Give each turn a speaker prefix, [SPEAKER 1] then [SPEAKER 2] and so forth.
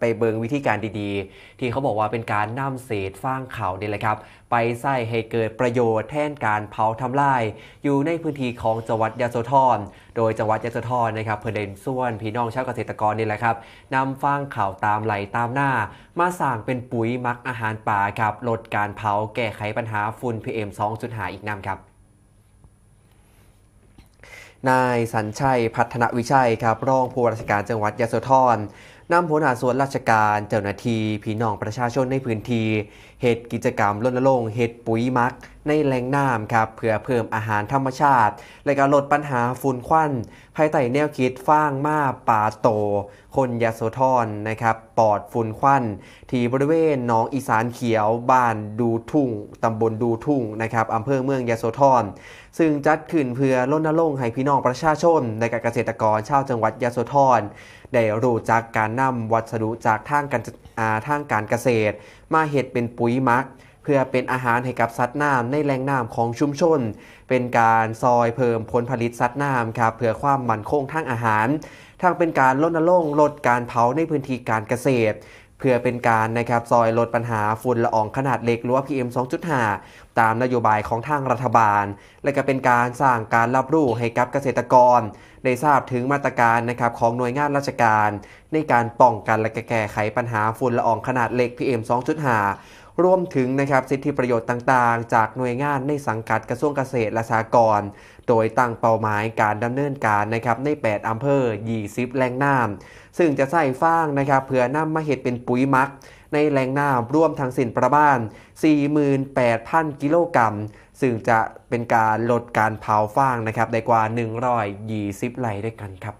[SPEAKER 1] ไปเบิงวิธีการดีๆ ที่เขาบอกว่าเป็นการนำเศษฟางเขานี่แหละครับ ไปใส่ให้เกิดประโยชน์แทนการเผาทำลาย อยู่ในพื้นที่ของจังหวัดยะโสธรโดยจังหวัดยะโสธรนะครับเพื่อเด่นส่วนพี่น้องชาวเกษตรกรนี่แหละครับนำฟางข่าวตามไหลตามหน้า มาสร้างเป็นปุ๋ยมักอาหารป่าครับลดการเผาแก้ไขปัญหาฝุ่น PM 2.5 อีกน้ำครับนายสัญชัยพัฒนวิชัยครับรองผู้ว่าราชการจังหวัดยะโสธร นำหัวหน้าส่วนราชการ เจ้าหน้าที่พี่น้องประชาชนในพื้นที่เหตุกิจกรรมรณรงค์เห็ดปุ๋ยมัก ในแหล่งน้ำครับเพื่อเพิ่มอาหารธรรมชาติ และการลดปัญหาฝุ่นควัน ภายใต้แนวคิดฟางมาป่าโต คนยะโสธรนะครับปอดฝุ่นควัน ที่บริเวณหนองอีสานเขียวบ้านดูทุ่งตำบลดูทุ่งนะครับอำเภอเมืองยะโสธรซึ่งจัดขึ้นเพื่อรณรงค์ให้พี่น้องประชาชนในการเกษตรกรชาวจังหวัดยะโสธร ได้รู้จักการนำวัสดุจากทางการาทางการเกษตร มาเห็ดเป็นปุ๋ยมัก เพื่อเป็นอาหารให้กับสัตว์น้ำในแหล่งน้ำของชุมชน เป็นการซอยเพิ่มผลผลิตสัตว์น้ำครับเพื่อความมั่นคงทางอาหาร ทางเป็นการลดนรงลดการเผาในพื้นที่การเกษตร เพื่อเป็นการนะครับซอยลดปัญหาฝุ่นละอองขนาดเล็กหรือว่า PM 2.5 ตามนโยบายของทางรัฐบาล และก็เป็นการสร้างการรับรู้ให้กับเกษตรกร ได้ทราบถึงมาตรการนะครับของหน่วยงานราชการ ในการป้องกันและแก้ไขปัญหาฝุ่นละอองขนาดเล็ก PM 2.5 รวมถึงนะครับสิทธิประโยชน์ต่างๆ จากหน่วยงานในสังกัดกระทรวงเกษตรและสหกรณ์โดยตั้งเป้าหมายการดำเนินการนะครับใน 8อำเภอ 20 แหล่งน้ำซึ่งจะใส่ฟางนะครับเพื่อนำมาเห็ดเป็นปุ๋ยมัก ในแหล่งน้ำร่วมทั้งสิ้นประมาณ 48,000 กิโลกรัมซึ่งจะเป็นการลดการเผาฟางนะครับได้กว่า 120ไร่ด้วยกันครับ